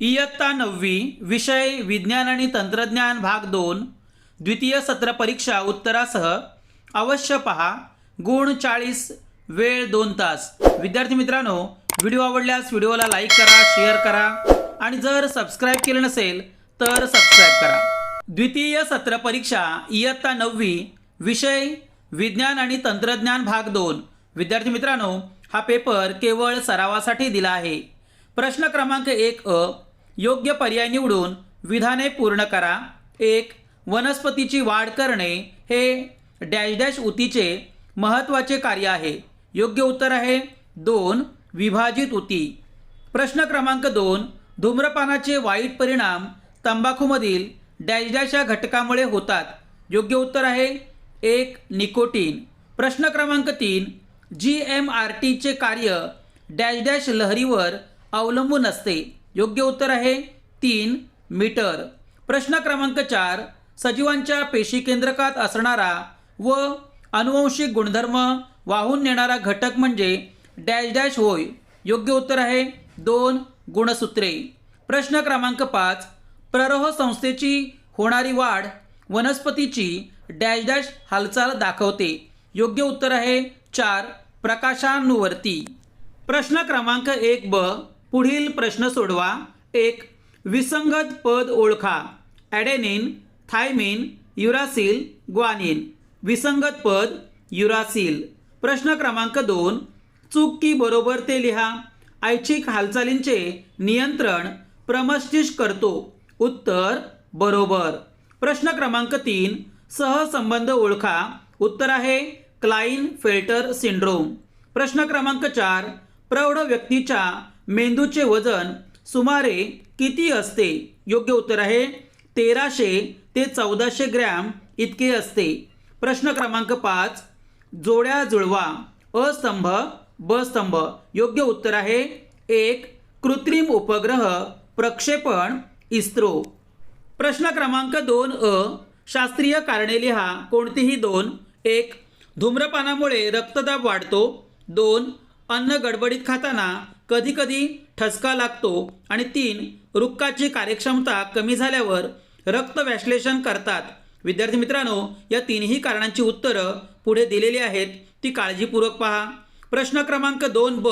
इयत्ता नववी विषय विज्ञान आणि तंत्रज्ञान भाग दोन द्वितीय सत्र परीक्षा उत्तरासह अवश्य पहा. गुण चाळीस वेळ दोन तास. विद्यार्थी मित्रांनो व्हिडिओ आवडल्यास व्हिडिओला लाईक करा शेअर करा आणि जर सबस्क्राईब केलं नसेल तर सबस्क्राईब करा. द्वितीय सत्र परीक्षा इयत्ता नववी विषय विज्ञान आणि तंत्रज्ञान भाग दोन. विद्यार्थी मित्रांनो हा पेपर केवळ सरावासाठी दिला आहे. प्रश्न क्रमांक एक अ योग्य पर्याय निवडून विधाने पूर्ण करा. एक वनस्पतीची वाढ करणे हे डॅश डॅश उतीचे महत्त्वाचे कार्य आहे. योग्य उत्तर आहे दोन विभाजित उती. प्रश्न क्रमांक दोन धूम्रपानाचे वाईट परिणाम तंबाखूमधील डॅश डॅश या घटकामुळे होतात. योग्य उत्तर आहे एक निकोटीन. प्रश्न क्रमांक तीन जी एम आर टीचे कार्य डॅश डॅश लहरीवर अवलंबून असते. योग्य उत्तर आहे तीन मीटर. प्रश्न क्रमांक चार सजीवांच्या पेशी केंद्रकात असणारा व अनुवंशिक गुणधर्म वाहून नेणारा घटक म्हणजे डॅश डॅश होय. योग्य उत्तर आहे दोन गुणसूत्रे. प्रश्न क्रमांक पाच प्ररोह संस्थेची होणारी वाढ वनस्पतीची डॅश डॅश हालचाल दाखवते. योग्य उत्तर आहे चार प्रकाशानुवर्ती. प्रश्न क्रमांक एक ब पुढील प्रश्न सोडवा. एक विसंगत पद ओळखा. Adenine thymine uracil guanine. विसंगत पद युरासिल. प्रश्न क्रमांक दोन चूक की बरोबर ते लिहा. ऐच्छिक हालचालींचे नियंत्रण प्रमस्तिष्क करतो. उत्तर बरोबर. प्रश्न क्रमांक तीन सहसंबंध ओळखा. उत्तर आहे क्लाइन फेल्टर सिंड्रोम. प्रश्न क्रमांक चार प्रौढ व्यक्तीच्या मेंदूचे वजन सुमारे किती असते? योग्य उत्तर आहे तेराशे ते चौदाशे ग्रॅम इतके असते. प्रश्न क्रमांक पाच जोड्या जुळवा. अस्तंभ ब स्तंभ. योग्य उत्तर आहे एक कृत्रिम उपग्रह प्रक्षेपण इस्रो. प्रश्न क्रमांक दोन अ. शास्त्रीय कारणे लिहा. कोणतीही दोन. एक धूम्रपानामुळे रक्तदाब वाढतो. दोन अन्न गडबडीत खाताना कधीकधी ठसका लागतो आणि तीन रुक्काची कार्यक्षमता कमी झाल्यावर रक्त व्याश्लेषण करतात. विद्यार्थी मित्रांनो या तीनही कारणांची उत्तरं पुढे दिलेली आहेत. ती काळजीपूर्वक पहा. प्रश्न क्रमांक दोन ब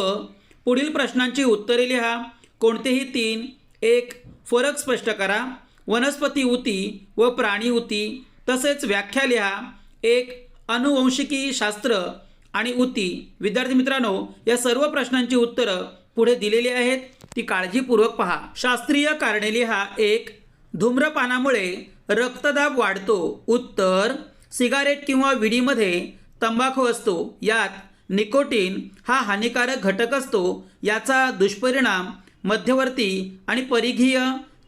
पुढील प्रश्नांची उत्तरे लिहा. कोणतेही तीन एक फरक स्पष्ट करा. वनस्पती उती व प्राणी उती तसेच व्याख्या लिहा. एक अनुवंशिकी शास्त्र आणि उती विद्यार्थी मित्रांनो या सर्व प्रश्नांची उत्तरं पुढे दिलेली आहेत ती काळजीपूर्वक पहा. शास्त्रीय कारणे लिहा. एक धूम्रपानामुळे रक्तदाब वाढतो. उत्तर सिगारेट किंवा विडीमध्ये तंबाखू असतो. यात निकोटीन हा हानिकारक घटक असतो. याचा दुष्परिणाम मध्यवर्ती आणि परिघीय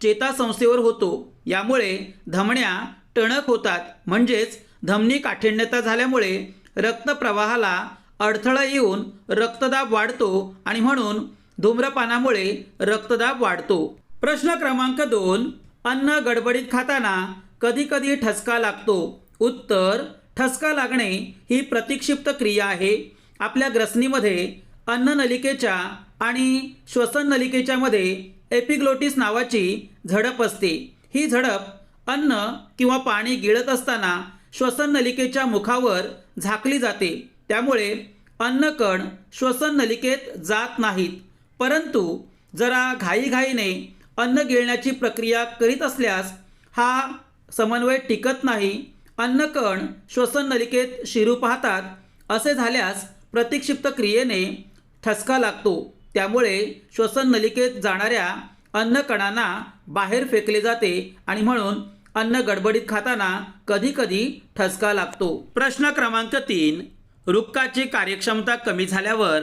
चेतासंस्थेवर होतो. यामुळे धमण्या टणक होतात. म्हणजेच धमनी काठिण्यता झाल्यामुळे रक्तप्रवाहाला अडथळा येऊन रक्तदाब वाढतो आणि म्हणून धूम्रपानामुळे रक्तदाब वाढतो. प्रश्न क्रमांक दोन अन्न गडबडीत खाताना कधीकधी ठसका लागतो. उत्तर ठसका लागणे ही प्रतिक्षिप्त क्रिया आहे. आपल्या ग्रसनीमध्ये अन्ननलिकेच्या आणि श्वसन नलिकेच्या मध्ये एपिग्लोटिस नावाची झडप असते. ही झडप अन्न किंवा पाणी गिळत असताना श्वसन नलिकेच्या मुखावर झाकली जाते. त्यामुळे अन्नकण श्वसन नलिकेत जात नाहीत. परंतु जरा घाईघाईने अन्न गिळण्याची प्रक्रिया करीत असल्यास हा समन्वय टिकत नाही अन्नकण श्वसन नलिकेत शिरू पाहतात असे झाल्यास प्रतिक्षिप्त क्रियेने ठसका लागतो. त्यामुळे श्वसन नलिकेत जाणाऱ्या अन्नकणांना बाहेर फेकले जाते आणि म्हणून अन्न गडबडीत खाताना कधीकधी ठसका लागतो. प्रश्न क्रमांक तीन रुक्काची कार्यक्षमता कमी झाल्यावर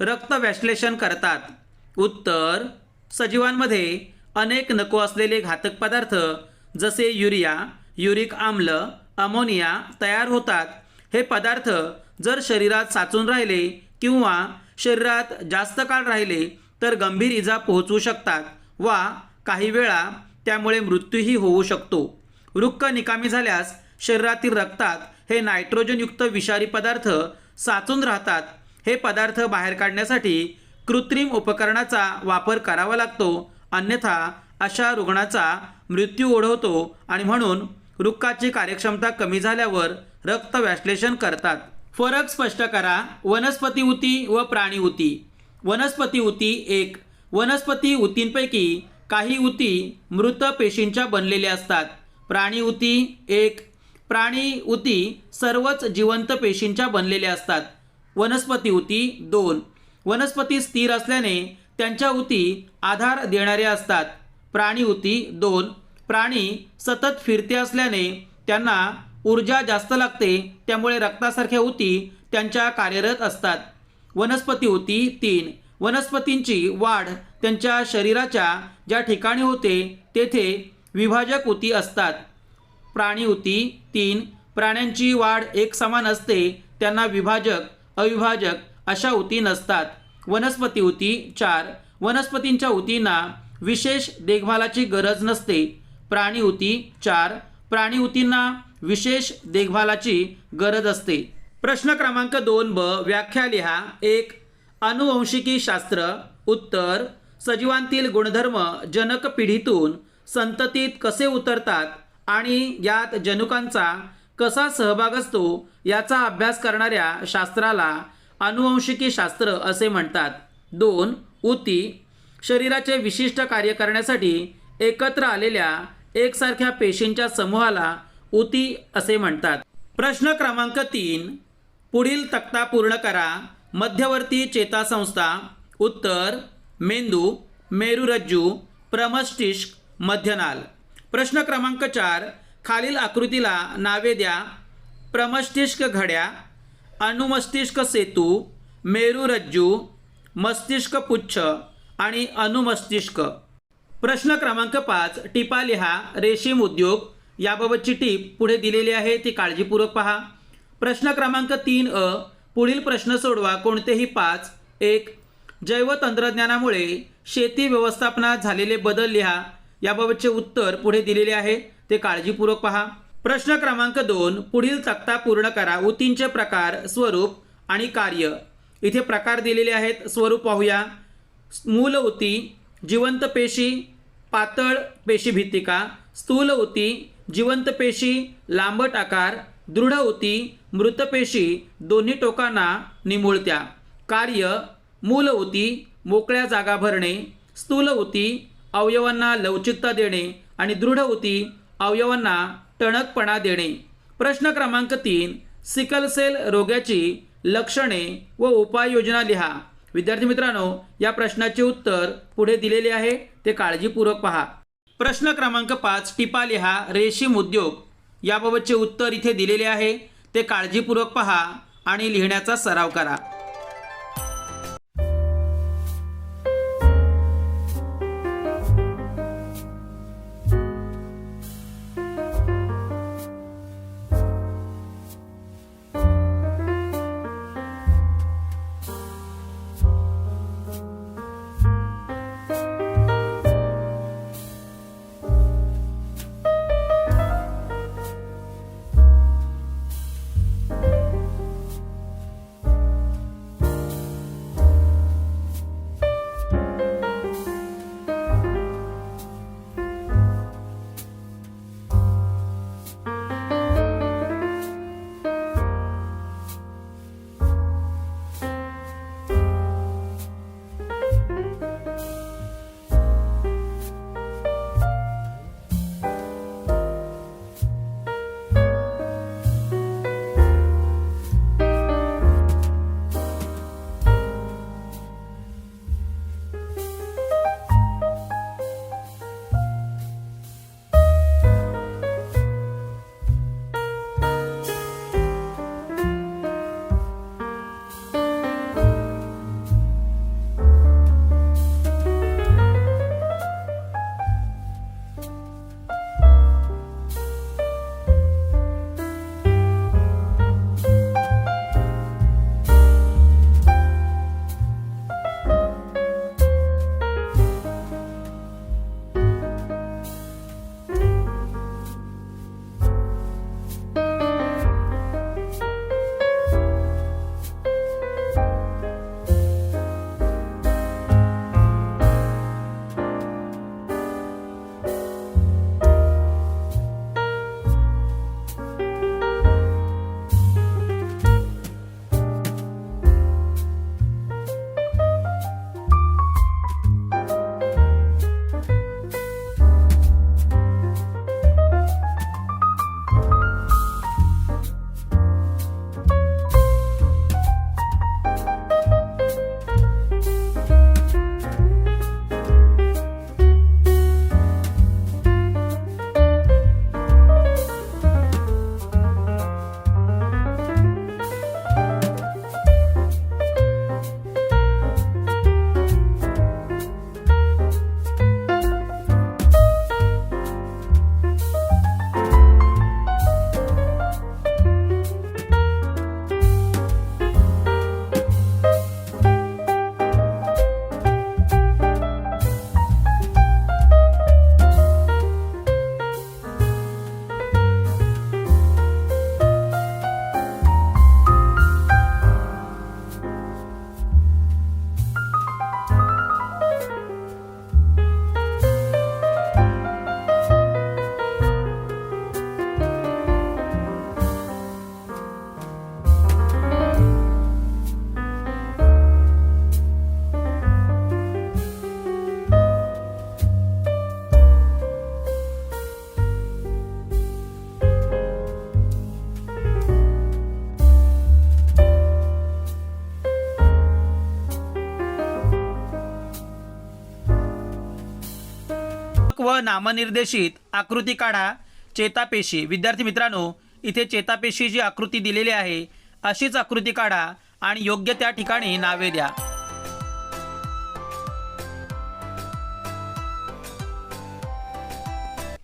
रक्त विश्लेषण करतात. उत्तर सजीवांमध्ये अनेक नको असलेले घातक पदार्थ जसे युरिया युरिक आम्ल अमोनिया तयार होतात. हे पदार्थ जर शरीरात साचून राहिले किंवा शरीरात जास्त काळ राहिले तर गंभीर इजा पोहोचवू शकतात वा काही वेळा त्यामुळे मृत्यूही होऊ शकतो. वृक्क निकामी झाल्यास शरीरातील रक्तात हे नायट्रोजनयुक्त विषारी पदार्थ साचून राहतात. हे पदार्थ बाहेर काढण्यासाठी कृत्रिम उपकरणाचा वापर करावा लागतो. अन्यथा अशा रुग्णाचा मृत्यू ओढवतो आणि म्हणून वृक्काची कार्यक्षमता कमी झाल्यावर रक्त व्याश्लेषण करतात. फरक स्पष्ट करा. वनस्पती उती व प्राणी उती वनस्पती उती एक. वनस्पती उतींपैकी काही उती मृत पेशींच्या बनलेल्या असतात. प्राणी उती एक. प्राणी उती सर्वच जिवंत पेशींच्या बनलेल्या असतात. वनस्पती उती दोन. वनस्पती स्थिर असल्याने त्यांच्या उती आधार देणाऱ्या असतात. प्राणी उती दोन. प्राणी सतत फिरते असल्याने त्यांना ऊर्जा जास्त लागते त्यामुळे रक्तासारख्या उती त्यांच्या कार्यरत असतात. वनस्पती उती तीन. वनस्पतींची वाढ त्यांच्या शरीराच्या ज्या ठिकाणी होते तेथे विभाजक उती असतात. प्राणी उती तीन. प्राण्यांची वाढ एक समान असते त्यांना विभाजक अविभाजक अशा उती नसतात. वनस्पती उती चार. वनस्पतींच्या उतींना विशेष देखभालाची गरज नसते. प्राणी उती चार. प्राणी उतींना विशेष देखभालाची गरज असते. प्रश्न क्रमांक दोन ब व्याख्या लिहा. एक अनुवंशिकी शास्त्र. उत्तर सजीवांतील गुणधर्म जनक पिढीतून संततीत कसे उतरतात आणि यात जनुकांचा कसा सहभाग असतो याचा अभ्यास करणाऱ्या शास्त्राला अनुवंशिकी शास्त्र असे म्हणतात. दोन उती शरीराचे विशिष्ट कार्य करण्यासाठी एकत्र आलेल्या एकसारख्या पेशींच्या समूहाला उती असे म्हणतात. प्रश्न क्रमांक तीन पुढील तक्ता पूर्ण करा. मध्यवर्ती चेतासंस्था. उत्तर मेंदू मेरुरज्जू प्रमस्टिष्क मध्यनाल. प्रश्न क्रमांक चार खालील आकृतीला नावे द्या. प्रमस्तिष्क घड्या अनुमस्तिष्क सेतू मेरुरज्जू मस्तिष्क पुच्छ आणि अनुमस्तिष्क. प्रश्न क्रमांक पाच टिपा लिहा रेशीम उद्योग. याबाबतची टीप पुढे दिलेली आहे ती काळजीपूर्वक पहा. प्रश्न क्रमांक तीन अ पुढील प्रश्न सोडवा कोणतेही पाच एक. जैवतंत्रज्ञानामुळे शेती व्यवस्थापनात झालेले बदल लिहा. याबाबतचे उत्तर पुढे दिलेले आहे. ते काळजीपूर्वक पहा. प्रश्न क्रमांक दोन पुढील तक्ता पूर्ण करा. ऊतींचे प्रकार स्वरूप आणि कार्य. इथे प्रकार दिलेले आहेत. स्वरूप पाहूया. मूल ऊती जिवंत पेशी पातळ पेशी भित्तिका. स्थूल ऊती जिवंत पेशी लांबट आकार. दृढ ऊती मृत पेशी दोन्ही टोकांना निमुळत्या. कार्य मूल ऊती मोकळ्या जागा भरणे. स्थूल ऊती अवयवांना लवचिकता देणे. आणि दृढ ऊती अवयवांना टणकपणा देणे. प्रश्न क्रमांक तीन सिकल सेल रोगाची लक्षणे व उपाययोजना लिहा. विद्यार्थी मित्रांनो या प्रश्नाचे उत्तर पुढे दिलेले आहे ते काळजीपूर्वक पहा. प्रश्न क्रमांक पाच टिपा लिहा रेशीम उद्योग. याबाबतचे उत्तर इथे दिलेले आहे ते काळजीपूर्वक पहा आणि लिहिण्याचा सराव करा. नामनिर्देशित आकृती काढा. चेतापेशी. विद्यार्थी मित्रांनो इथे चेतापेशी जी आकृती दिलेली आहे अशीच आकृती काढा आणि योग्य त्या ठिकाणी नावे द्या.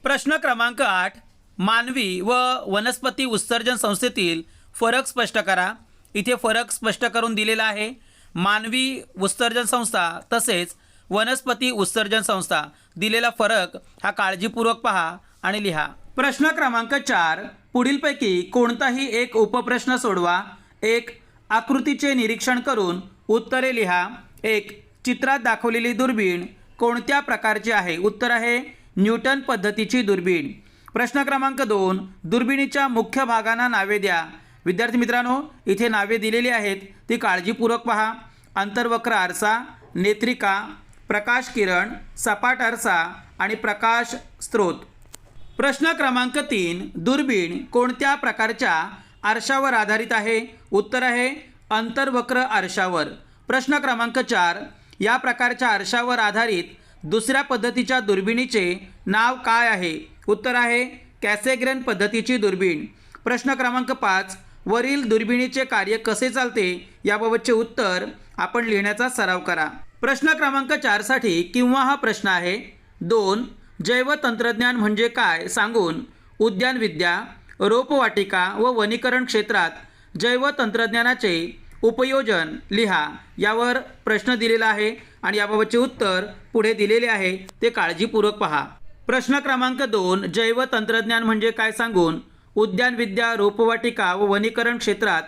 प्रश्न क्रमांक आठ. मानवी व वनस्पती उत्सर्जन संस्थेतील फरक स्पष्ट करा. इथे फरक स्पष्ट करून दिलेला आहे. मानवी उत्सर्जन संस्था तसेच वनस्पती उत्सर्जन संस्था. दिलेला फरक हा काळजीपूर्वक पहा आणि लिहा. प्रश्न क्रमांक चार. पुढीलपैकी कोणताही एक उपप्रश्न सोडवा. एक आकृतीचे निरीक्षण करून उत्तरे लिहा. एक चित्रात दाखवलेली दुर्बीण कोणत्या प्रकारची आहे? उत्तर आहे न्यूटन पद्धतीची दुर्बीण. प्रश्न क्रमांक दोन. दुर्बिणीच्या मुख्य भागांना नावे द्या. विद्यार्थी मित्रांनो इथे नावे दिलेली आहेत. ती काळजीपूर्वक पहा. अंतर्वक्र आरसा नेत्रिका प्रकाश किरण सपाट आरसा आणि प्रकाश स्रोत. प्रश्न क्रमांक तीन दुर्बीण कोणत्या प्रकारच्या आरशावर आधारित आहे? उत्तर आहे अंतर्वक्र आरशावर. प्रश्न क्रमांक चार या प्रकारच्या आरशावर आधारित दुसऱ्या पद्धतीच्या दुर्बिणीचे नाव काय आहे? उत्तर आहे कॅसेग्रेन पद्धतीची दुर्बीण. प्रश्न क्रमांक पाच वरील दुर्बिणीचे कार्य कसे चालते? याबाबतचे उत्तर आपण लिहिण्याचा सराव करा. प्रश्न क्रमांक चारसाठी किंवा हा प्रश्न आहे. दोन जैवतंत्रज्ञान म्हणजे काय? सांगून उद्यानविद्या रोपवाटिका व वनीकरण क्षेत्रात जैवतंत्रज्ञानाचे उपयोजन लिहा. यावर प्रश्न दिलेला आहे आणि याबाबतचे उत्तर पुढे दिलेले आहे. ते काळजीपूर्वक पहा. प्रश्न क्रमांक दोन जैवतंत्रज्ञान म्हणजे काय सांगून उद्यानविद्या रोपवाटिका व वनीकरण क्षेत्रात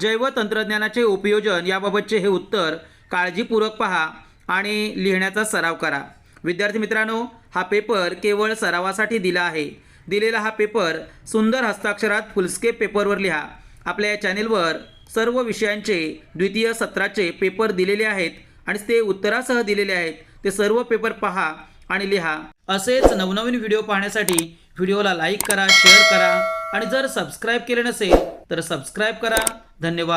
जैवतंत्रज्ञानाचे उपयोजन? याबाबतचे हे उत्तर काळजीपूर्वक पहा आणि लिहिण्याचा सराव करा. विद्यार्थी मित्रांनो हा पेपर केवळ सरावासाठी दिला आहे. दिलेला हा पेपर सुंदर हस्ताक्षरात फुलस्केप पेपरवर लिहा. आपल्या या चॅनेलवर सर्व विषयांचे द्वितीय सत्राचे पेपर दिलेले आहेत आणि ते उत्तरासह दिलेले आहेत. ते सर्व पेपर पहा आणि लिहा. असेच नवनवीन व्हिडिओ पाहण्यासाठी व्हिडिओला लाईक करा शेअर करा आणि जर सबस्क्राईब केले नसेल तर सबस्क्राईब करा. धन्यवाद.